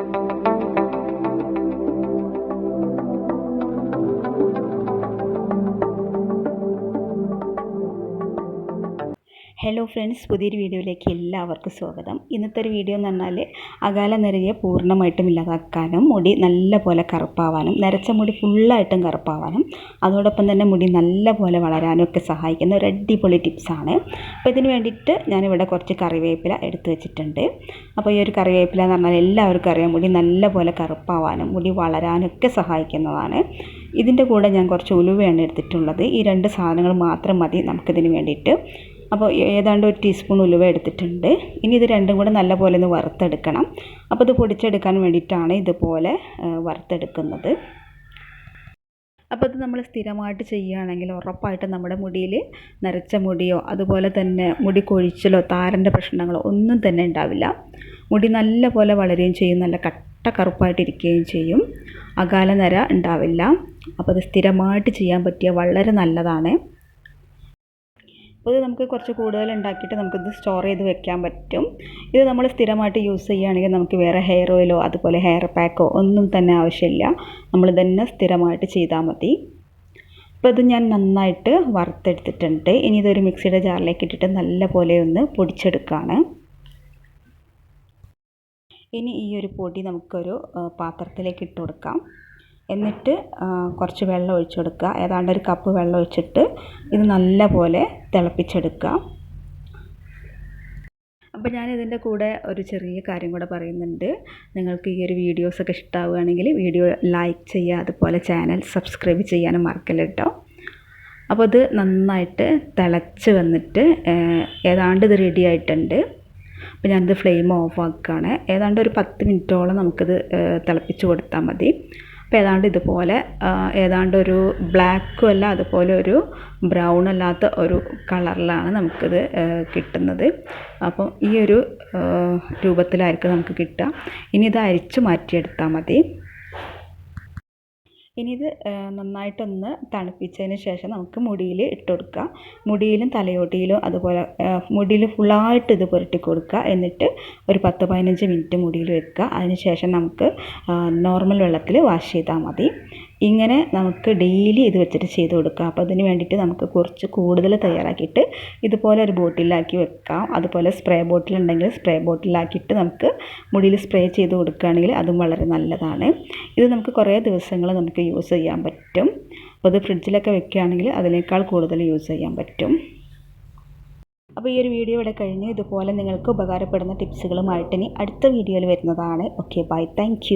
Thank you. Hello friends പുതിയൊരു വീഡിയോയിലേക്ക് എല്ലാവർക്കും സ്വാഗതം. ഇന്നത്തെ ഒരു വീഡിയോ എന്ന് പറഞ്ഞാൽ അകാല നിരയെ പൂർണമായിട്ടും ഇല്ലാതാക്കാനും മുടി നല്ല പോലെ കറുപ്പാവാനും നരച്ച മുടി ഫുള്ളായിട്ടും കറുപ്പാവാനും അതോടൊപ്പം തന്നെ മുടി നല്ല പോലെ വളരാനും ഒക്കെ സഹായിക്കുന്ന ഒരു അടിപൊളി ടിപ്സാണ് അപ്പോൾ ഇതിന് വേണ്ടിയിട്ട് ഞാനിവിടെ കുറച്ച് കറിവേപ്പില എടുത്തു വെച്ചിട്ടുണ്ട്. അപ്പോൾ ഈ ഒരു കറിവേപ്പില എന്ന് പറഞ്ഞാൽ എല്ലാവർക്കും അറിയാം മുടി നല്ല പോലെ കറുപ്പാവാനും മുടി വളരാനൊക്കെ സഹായിക്കുന്നതാണ്. ഇതിന്റെ കൂടെ ഞാൻ കുറച്ച് ഉലുവയാണ് എടുത്തിട്ടുള്ളത്. ഈ രണ്ട് സാധനങ്ങൾ മാത്രം മതി നമുക്കിതിന് വേണ്ടിയിട്ട്. അപ്പോൾ ഏതാണ്ട് ഒരു ടീസ്പൂൺ ഉലുവ എടുത്തിട്ടുണ്ട്. ഇനി ഇത് രണ്ടും കൂടെ നല്ലപോലെ ഒന്ന് വറുത്തെടുക്കണം. അപ്പോൾ ഇത് പൊടിച്ചെടുക്കാൻ വേണ്ടിയിട്ടാണ് ഇതുപോലെ വറുത്തെടുക്കുന്നത്. അപ്പോൾ ഇത് നമ്മൾ സ്ഥിരമായിട്ട് ചെയ്യുകയാണെങ്കിൽ ഉറപ്പായിട്ടും നമ്മുടെ മുടിയിൽ നരച്ച മുടിയോ അതുപോലെ തന്നെ മുടി കൊഴിച്ചിലോ താരന്റെ പ്രശ്നങ്ങളോ ഒന്നും തന്നെ ഉണ്ടാവില്ല. മുടി നല്ല പോലെ വളരുകയും ചെയ്യും നല്ല കട്ട കറുപ്പായിട്ടിരിക്കുകയും ചെയ്യും. അകാല നര ഉണ്ടാവില്ല. അപ്പോൾ അത് സ്ഥിരമായിട്ട് ചെയ്യാൻ പറ്റിയ വളരെ നല്ലതാണ്. അപ്പോൾ ഇത് നമുക്ക് കുറച്ച് കൂടുതൽ ഉണ്ടാക്കിയിട്ട് നമുക്കിത് സ്റ്റോർ ചെയ്ത് വെക്കാൻ പറ്റും. ഇത് നമ്മൾ സ്ഥിരമായിട്ട് യൂസ് ചെയ്യുകയാണെങ്കിൽ നമുക്ക് വേറെ ഹെയർ ഓയിലോ അതുപോലെ ഹെയർ പാക്കോ ഒന്നും തന്നെ ആവശ്യമില്ല. നമ്മൾ തന്നെ സ്ഥിരമായിട്ട് ചെയ്താൽ മതി. അപ്പോൾ ഇത് ഞാൻ നന്നായിട്ട് വറുത്തെടുത്തിട്ടുണ്ട്. ഇനി ഇതൊരു മിക്സിയുടെ ജാറിലേക്ക് ഇട്ടിട്ട് നല്ല പോലെ ഒന്ന് പൊടിച്ചെടുക്കുകയാണ് ഇനി ഈ ഒരു പൊടി നമുക്കൊരു പാത്രത്തിലേക്ക് ഇട്ട് കൊടുക്കാം. എന്നിട്ട് കുറച്ച് വെള്ളം ഒഴിച്ചു കൊടുക്കുക ഏതാണ്ട് ഒരു കപ്പ് വെള്ളം ഒഴിച്ചിട്ട് ഇത് നല്ല പോലെ തിളപ്പിച്ചെടുക്കുക. അപ്പോൾ ഞാൻ ഇതിന്റെ കൂടെ ഒരു ചെറിയ കാര്യം കൂടെ പറയുന്നുണ്ട്. നിങ്ങൾക്ക് ഈ ഒരു വീഡിയോസൊക്കെ ഇഷ്ടമാവുകയാണെങ്കിൽ വീഡിയോ ലൈക്ക് ചെയ്യുക അതുപോലെ ചാനൽ സബ്സ്ക്രൈബ് ചെയ്യാനും മറക്കല്ല കേട്ടോ അപ്പോൾ ഇത് നന്നായിട്ട് തിളച്ച് വന്നിട്ട് ഏതാണ്ട് ഇത് റെഡി ആയിട്ടുണ്ട്. അപ്പോൾ ഞാനിത് ഫ്ലെയിം ഓഫ് ആക്കുകയാണ്. ഏതാണ്ട് ഒരു പത്ത് മിനിറ്റോളം നമുക്കിത് തിളപ്പിച്ച് കൊടുത്താൽ മതി. അപ്പോൾ ഏതാണ്ട് ഇതുപോലെ ഏതാണ്ട് ഒരു ബ്ലാക്കും അല്ല അതുപോലെ ഒരു ബ്രൗൺ അല്ലാത്ത ഒരു കളറിലാണ് നമുക്കിത് കിട്ടുന്നത്. അപ്പോൾ ഈ ഒരു രൂപത്തിലായിരിക്കും നമുക്ക് കിട്ടുക. ഇനി ഇത് അരിച്ച് മാറ്റിയെടുത്താൽ മതി. ഇനി ഇത് നന്നായിട്ടൊന്ന് തണുപ്പിച്ചതിന് ശേഷം നമുക്ക് മുടിയിൽ ഇട്ട് കൊടുക്കുക മുടിയിലും തലയോട്ടിയിലും അതുപോലെ മുടിയിൽ ഫുള്ളായിട്ട് ഇത് പുരട്ടി കൊടുക്കുക എന്നിട്ട് ഒരു പത്ത് പതിനഞ്ച് മിനിറ്റ് മുടിയിൽ വെക്കുക. അതിന് ശേഷം നമുക്ക് നോർമൽ വെള്ളത്തിൽ വാഷ് ചെയ്താൽ മതി. ഇങ്ങനെ നമുക്ക് ഡെയിലി ഇത് വെച്ചിട്ട് ചെയ്ത് കൊടുക്കാം. അപ്പോൾ അതിന് വേണ്ടിയിട്ട് നമുക്ക് കുറച്ച് കൂടുതൽ തയ്യാറാക്കിയിട്ട് ഇതുപോലെ ഒരു ബോട്ടിലാക്കി വെക്കാം. അതുപോലെ സ്പ്രേ ബോട്ടിൽ ഉണ്ടെങ്കിൽ സ്പ്രേ ബോട്ടിലാക്കിയിട്ട് നമുക്ക് മുടിയിൽ സ്പ്രേ ചെയ്ത് കൊടുക്കുകയാണെങ്കിൽ അതും വളരെ നല്ലതാണ്. ഇത് നമുക്ക് കുറേ ദിവസങ്ങൾ നമുക്ക് യൂസ് ചെയ്യാൻ പറ്റും. അപ്പോൾ ഇത് ഫ്രിഡ്ജിലൊക്കെ വെക്കുകയാണെങ്കിൽ അതിനേക്കാൾ കൂടുതൽ യൂസ് ചെയ്യാൻ പറ്റും. അപ്പോൾ ഈ ഒരു വീഡിയോ ഇവിടെ കഴിഞ്ഞ്. ഇതുപോലെ നിങ്ങൾക്ക് ഉപകാരപ്പെടുന്ന ടിപ്സുകളുമായിട്ട് ഇനി അടുത്ത വീഡിയോയിൽ വരുന്നതാണ്. Okay bye thank